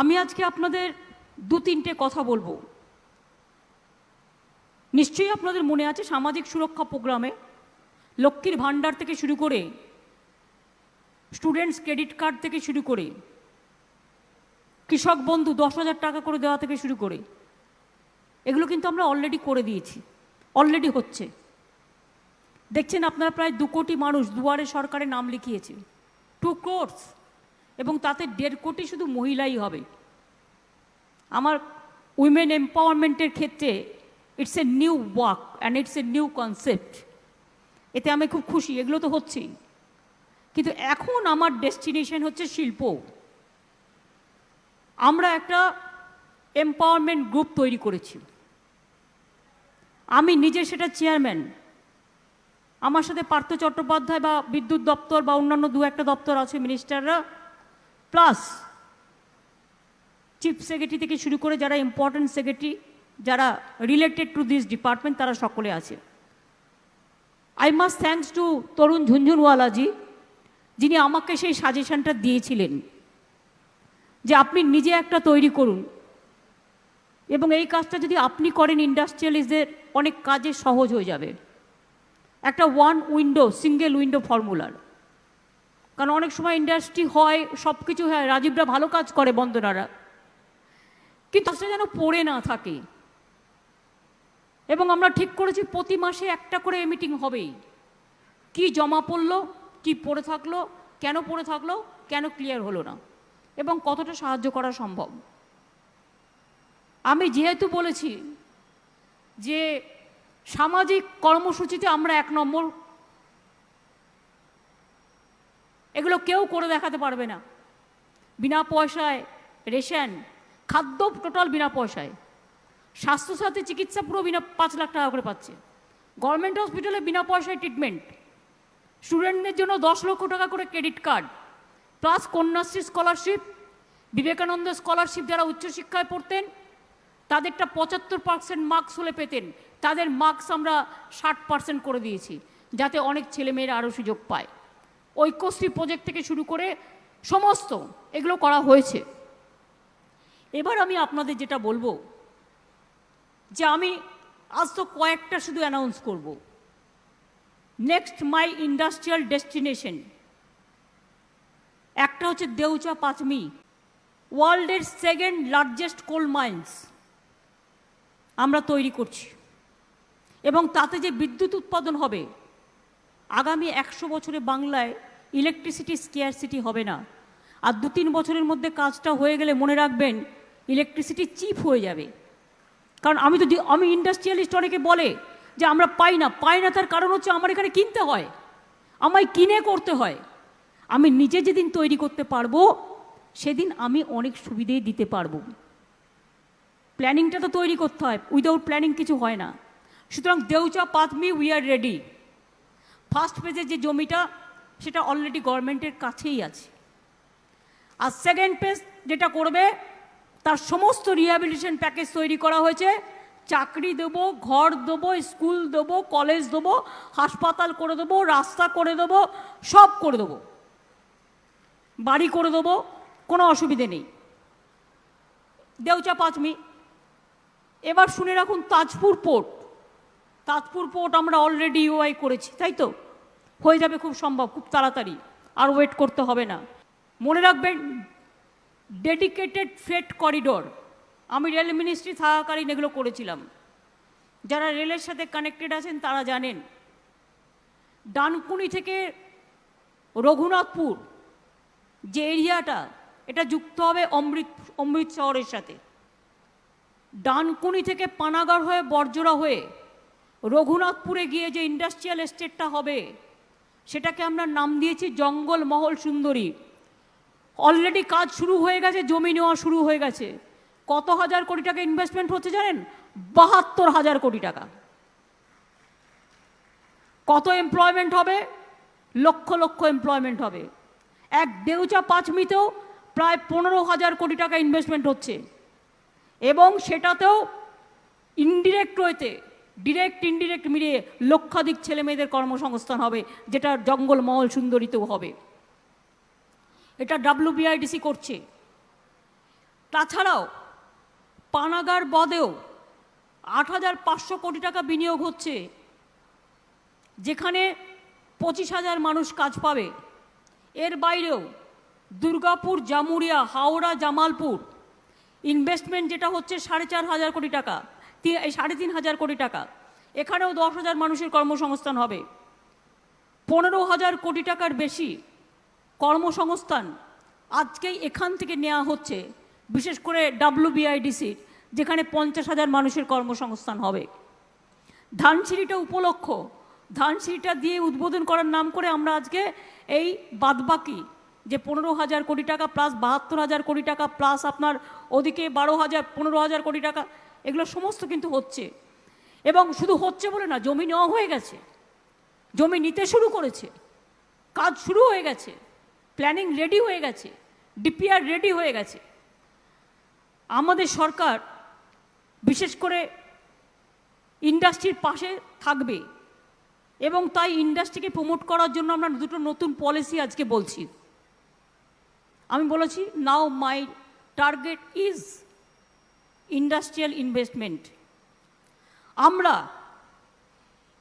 আমি আজকে আপনাদের দু তিনটে কথা বলব। নিশ্চয়ই আপনাদের মনে আছে সামাজিক সুরক্ষা প্রোগ্রামে লক্ষ্মীর ভাণ্ডার থেকে শুরু করে স্টুডেন্টস ক্রেডিট কার্ড থেকে শুরু করে কৃষক বন্ধু দশ হাজার টাকা করে দেওয়া থেকে শুরু করে, এগুলো কিন্তু আমরা অলরেডি করে দিয়েছি অলরেডি হচ্ছে। দেখছেন আপনারা প্রায় দু কোটি মানুষ দুয়ারে সরকারে নাম লিখিয়েছে টু কোর্স এবং তাতে দেড় কোটি শুধু মহিলাই হবে। আমার উইমেন এম্পাওয়ারমেন্টের ক্ষেত্রে it's a new work and it's a new concept এতে আমি খুব খুশি, এগুলো তো হচ্ছেই। কিন্তু এখন আমার ডেস্টিনেশন হচ্ছে শিল্প। আমরা একটা এম্পাওয়ারমেন্ট গ্রুপ তৈরি করেছি। আমি নিজে সেটা চেয়ারম্যান আমার সাথে পার্থ চট্টোপাধ্যায় বা বিদ্যুৎ দপ্তর বা অন্যান্য দু একটা দপ্তর আছে মিনিস্টাররা প্লাস চিফ সেক্রেটারি থেকে শুরু করে যারা ইম্পর্ট্যান্ট সেক্রেটারি, যারা রিলেটেড টু দিস ডিপার্টমেন্ট তারা সকলে আছে। I must thanks to Tarun Jhunjhunwalaji যিনি আমাকে সেই সাজেশনটা দিয়েছিলেন যে আপনি নিজে একটা তৈরি করুন। এবং এই কাজটা যদি আপনি করেন ইন্ডাস্ট্রিয়ালিস্টদের অনেক কাজে সহজ হয়ে যাবে। একটা ওয়ান উইন্ডো সিঙ্গেল উইন্ডো ফর্মুলার কারণ অনেক সময় ইন্ডাস্ট্রি হয় সব কিছু হয়, রাজীবরা ভালো কাজ করে বন্দনারা। কিন্তু সেটা যেন পড়ে না থাকে। এবং আমরা ঠিক করেছি, প্রতি মাসে একটা করে মিটিং হবেই। কি জমা পড়ল, কি পড়ে থাকল, কেন পড়ে থাকল, কেন ক্লিয়ার হলো না। এবং কতটা সাহায্য করা সম্ভব। আমি যেহেতু বলেছি যে সামাজিক কর্মসূচিতে আমরা এক নম্বর এগুলো কেউ করে দেখাতে পারবে না। বিনা পয়সায় রেশন, খাদ্য টোটাল বিনা পয়সায়। স্বাস্থ্যসাথী চিকিৎসা পুরো বিনা পাঁচ লাখ টাকা করে পাচ্ছে। গভর্নমেন্ট হসপিটালে বিনা পয়সায় ট্রিটমেন্ট স্টুডেন্টদের জন্য দশ লক্ষ টাকা করে credit card plus Kanyashree scholarship Vivekananda scholarship যারা উচ্চশিক্ষায় পড়তেন, তাদেরটা পঁচাত্তর পার্সেন্ট মার্কস হলে পেতেন। তাদের মার্কস আমরা ষাট পার্সেন্ট করে দিয়েছি, যাতে অনেক ছেলেমেয়েরা আরও সুযোগ পায়। ঐক্যশ্রী প্রজেক্ট থেকে শুরু করে সমস্ত এগুলো করা হয়েছে। এবার আমি আপনাদের যেটা বলব, যে আমি আজ তো কয়েকটা শুধু অ্যানাউন্স করব। নেক্সট মাই ইন্ডাস্ট্রিয়াল ডেস্টিনেশন একটা হচ্ছে দেউচা পাঁচমি ওয়ার্ল্ডের সেকেন্ড লার্জেস্ট কোল মাইন্স আমরা তৈরি করছি। এবং তাতে যে বিদ্যুৎ উৎপাদন হবে আগামী একশো বছরে বাংলায় ইলেকট্রিসিটি স্কেয়ারসিটি হবে না। আর দু তিন বছরের মধ্যে কাজটা হয়ে গেলে মনে রাখবেন ইলেকট্রিসিটি চিপ হয়ে যাবে। কারণ আমি তো আমি ইন্ডাস্ট্রিয়ালিস্ট অনেকে বলে যে আমরা পাই না। পাই না তার কারণ হচ্ছে আমার এখানে কিনতে হয়। আমায় কিনে করতে হয়। আমি নিজে যেদিন তৈরি করতে পারব, সেদিন আমি অনেক সুবিধে দিতে পারব। প্ল্যানিংটা তো তৈরি করতে হয়। উইদাউট প্ল্যানিং কিছু হয় না। সুতরাং Deocha Pachami we are ready first পেজের যে জমিটা, সেটা অলরেডি গভর্নমেন্টের কাছেই আছে। আর সেকেন্ড পেজ যেটা করবে, তার সমস্ত রিহ্যাবিলিটেশন প্যাকেজ তৈরি করা হয়েছে। চাকরি দেবো, ঘর দেবো স্কুল দেবো কলেজ দেবো, হাসপাতাল করে দেবো, রাস্তা করে দেবো, সব করে দেবো। বাড়ি করে দেবো, কোনো অসুবিধে নেই। দেউচা পাঁচমি, এবার শুনে রাখুন তাজপুর পোর্ট তাজপুর পোর্ট আমরা অলরেডি ইউআই করেছি, তাই তো? হয়ে যাবে খুব সম্ভব, খুব তাড়াতাড়ি। আর ওয়েট করতে হবে না। মনে রাখবেন ডেডিকেটেড ফ্রেট করিডোর আমি রেল মিনিস্ট্রি থাকাকালীন এগুলো করেছিলাম। যারা রেলের সাথে কানেক্টেড আছেন, তারা জানেন। ডানকুনি থেকে রঘুনাথপুর যে এরিয়াটা, এটা যুক্ত হবে অমৃত অমৃত শহরের সাথে। ডানকুনি থেকে পানাগড় হয়ে বর্জরা হয়ে রঘুনাথপুরে গিয়ে যে ইন্ডাস্ট্রিয়াল এস্টেটটা হবে সেটাকে আমরা নাম দিয়েছি জঙ্গল মহল সুন্দরী। অলরেডি কাজ শুরু হয়ে গেছে, জমি নেওয়া শুরু হয়ে গেছে। কত হাজার কোটি টাকা ইনভেস্টমেন্ট হচ্ছে জানেন? বাহাত্তর হাজার কোটি টাকা। কত এমপ্লয়মেন্ট হবে? লক্ষ লক্ষ এমপ্লয়মেন্ট হবে। এক দেউচা পাঁচমিতেও প্রায় পনেরো হাজার কোটি টাকা ইনভেস্টমেন্ট হচ্ছে। এবং সেটাতেও ইনডিরেক্ট ওয়েতে ডিরেক্ট ইনডিরেক্ট মিলিয়ে লক্ষাধিক ছেলে মেয়েদের কর্মসংস্থান হবে, যেটা জঙ্গল মহল সুন্দরীতেও হবে। এটা ডাব্লিউবিআইডিসি করছে। তাছাড়াও, পানাগার বদেও আট হাজার পাঁচশো কোটি টাকা বিনিয়োগ হচ্ছে, যেখানে পঁচিশ হাজার মানুষ কাজ পাবে। এর বাইরেও দুর্গাপুর জামুরিয়া হাওড়া, জামালপুর ইনভেস্টমেন্ট যেটা হচ্ছে সাড়ে চার হাজার কোটি টাকা। সাড়ে তিন হাজার কোটি টাকা। এখানেও দশ হাজার মানুষের কর্মসংস্থান হবে। পনেরো হাজার কোটি টাকার বেশি কর্মসংস্থান আজকেই এখান থেকে নেওয়া হচ্ছে, বিশেষ করে ডাব্লিউবিআইডিসির যেখানে পঞ্চাশ হাজার মানুষের কর্মসংস্থান হবে। ধানসিঁড়িটা উপলক্ষ। ধানসিঁড়িটা দিয়ে উদ্বোধন করার নাম করে আমরা আজকে এই বাদবাকি যে পনেরো হাজার কোটি টাকা প্লাস বাহাত্তর হাজার কোটি টাকা প্লাস আপনার ওদিকে বারো হাজার, পনেরো হাজার কোটি টাকা এগুলো সমস্ত কিন্তু হচ্ছে। এবং শুধু হচ্ছে বলে না, জমি নেওয়া হয়ে গেছে। জমি নিতে শুরু করেছে। কাজ শুরু হয়ে গেছে। প্ল্যানিং রেডি হয়ে গেছে। ডিপিআর রেডি হয়ে গেছে। আমাদের সরকার বিশেষ করে ইন্ডাস্ট্রির পাশে থাকবে। এবং তাই ইন্ডাস্ট্রিকে প্রমোট করার জন্য আমরা দুটো নতুন পলিসি আজকে বলছি। আমি বলেছি now my target is industrial investment আমরা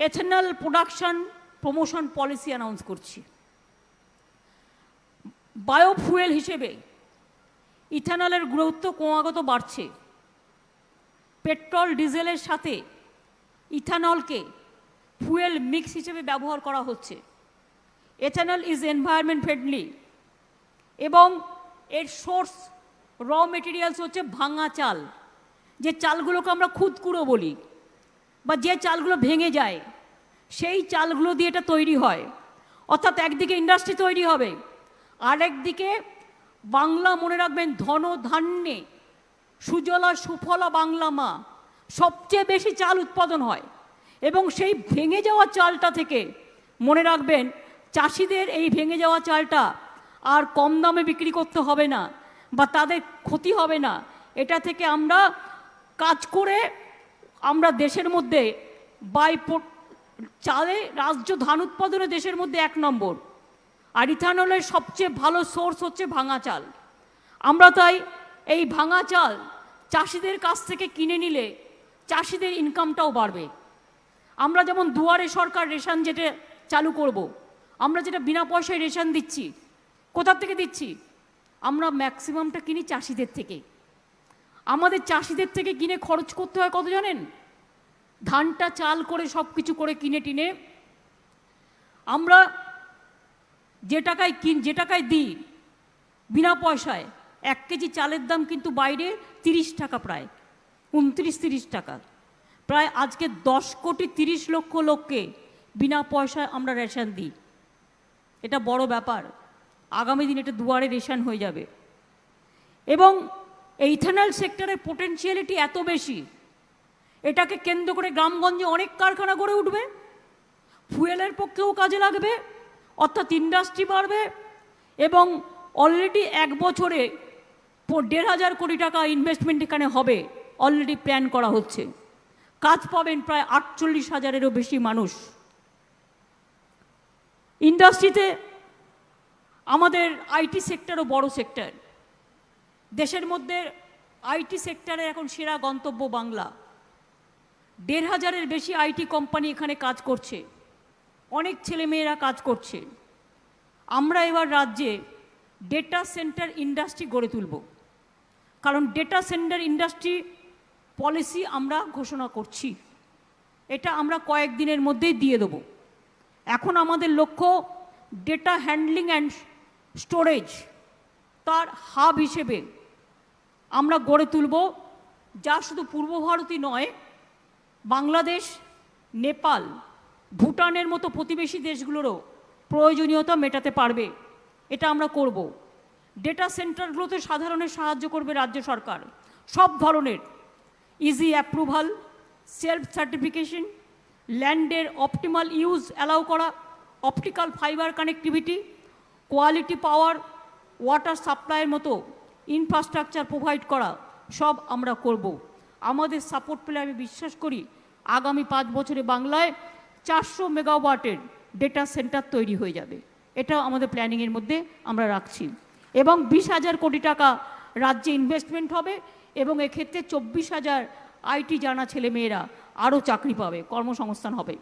ethanol production promotion policy announce করছি। বায়োফুয়েল হিসেবে ইথানলের গুরুত্ব ক্রমাগত বাড়ছে। পেট্রোল ডিজেলের সাথে ইথানলকে ফুয়েল মিক্স হিসেবে ব্যবহার করা হচ্ছে। এথানল ইজ এনভায়রনমেন্ট ফ্রেন্ডলি এবং এর সোর্স র মেটেরিয়ালস হচ্ছে ভাঙা চাল। যে চালগুলোকে আমরা খুদকুড়ো বলি বা যে চালগুলো ভেঙে যায়, সেই চালগুলো দিয়ে এটা তৈরি হয়। অর্থাৎ একদিকে ইন্ডাস্ট্রি তৈরি হবে, আরেকদিকে বাংলা মনে রাখবেন ধন ধান্যে সুজলা সুফলা বাংলা মা সবচেয়ে বেশি চাল উৎপাদন হয় এবং সেই ভেঙে যাওয়া চালটা থেকে মনে রাখবেন চাষিদের এই ভেঙে যাওয়া চালটা আর কম দামে বিক্রি করতে হবে না বা তাদের ক্ষতি হবে না। এটা থেকে আমরা কাজ করে আমরা দেশের মধ্যে বাই চালে রাজ্য ধান উৎপাদনে দেশের মধ্যে এক নম্বর। আর ইথানলের সবচেয়ে ভালো সোর্স হচ্ছে ভাঙা চাল। আমরা তাই এই ভাঙা চাল চাষিদের কাছ থেকে কিনে নিলে চাষিদের ইনকামটাও বাড়বে। আমরা যেমন দুয়ারে সরকার রেশন যেটা চালু করব। আমরা যেটা বিনা পয়সায় রেশন দিচ্ছি, কোথার থেকে দিচ্ছি? আমরা ম্যাক্সিমামটা কিনি চাষিদের থেকে। আমাদের চাষিদের থেকে কিনে খরচ করতে হয় কত জানেন? ধানটা চাল করে সব কিছু করে কিনে টিনে। আমরা যে টাকায় কিন, যে টাকায় দিই বিনা পয়সায়, এক কেজি চালের দাম কিন্তু বাইরে তিরিশ টাকা প্রায়, উনত্রিশ, তিরিশ টাকা। প্রায় আজকে দশ কোটি তিরিশ লক্ষ লোককে বিনা পয়সায় আমরা রেশন দিই। এটা বড় ব্যাপার। আগামী দিন এটা দুয়ারে রেশন হয়ে যাবে। এবং এই ইথানল সেক্টরের পোটেনশিয়ালিটি এত বেশি, এটাকে কেন্দ্র করে গ্রামগঞ্জে অনেক কারখানা গড়ে উঠবে, ফুয়েলের পক্ষেও কাজে লাগবে, অর্থাৎ ইন্ডাস্ট্রি বাড়বে, এবং অলরেডি এক বছরে দেড় হাজার কোটি টাকা ইনভেস্টমেন্ট এখানে হবে অলরেডি প্ল্যান করা হচ্ছে। কাজ পাবেন প্রায় আটচল্লিশ হাজারেরও বেশি মানুষ। ইন্ডাস্ট্রিতে আমাদের আইটি সেক্টরও বড় সেক্টর দেশের মধ্যে আইটি সেক্টরে এখন সেরা গন্তব্য বাংলা। দেড় হাজারের বেশি আইটি কোম্পানি এখানে কাজ করছে। অনেক ছেলেমেয়েরা কাজ করছে। আমরা এবার রাজ্যে ডেটা সেন্টার ইন্ডাস্ট্রি গড়ে তুলব। কারণ ডেটা সেন্টার ইন্ডাস্ট্রি পলিসি আমরা ঘোষণা করছি। এটা আমরা কয়েকদিনের মধ্যেই দিয়ে দেবো। এখন আমাদের লক্ষ্য ডেটা হ্যান্ডলিং অ্যান্ড স্টোরেজ তার হাব হিসেবে আমরা গড়ে তুলব, যা শুধু পূর্ব ভারতই নয়, বাংলাদেশ, নেপাল, ভুটানের মতো প্রতিবেশী দেশগুলোরও প্রয়োজনীয়তা মেটাতে পারবে। এটা আমরা করব। ডেটা সেন্টারগুলোতে সাধারণের সাহায্য করবে রাজ্য সরকার। সব ধরনের ইজি অ্যাপ্রুভাল সেলফ সার্টিফিকেশন ল্যান্ডের অপটিমাল ইউজ অ্যালাউ করা optical fibre connectivity quality power water সাপ্লাইয়ের মতো ইনফ্রাস্ট্রাকচার প্রোভাইড করা, সব আমরা করব। আমাদের সাপোর্ট পেলে আমি বিশ্বাস করি, আগামী পাঁচ বছরে বাংলায় চারশো মেগাওয়াটের ডেটা সেন্টার তৈরি হয়ে যাবে। এটা আমাদের প্ল্যানিংয়ের মধ্যে আমরা রাখছি। এবং বিশ হাজার কোটি টাকা রাজ্যে ইনভেস্টমেন্ট হবে এবং এক্ষেত্রে চব্বিশ হাজার আইটি জানা ছেলেমেয়েরা আরও চাকরি পাবে, কর্মসংস্থান হবে।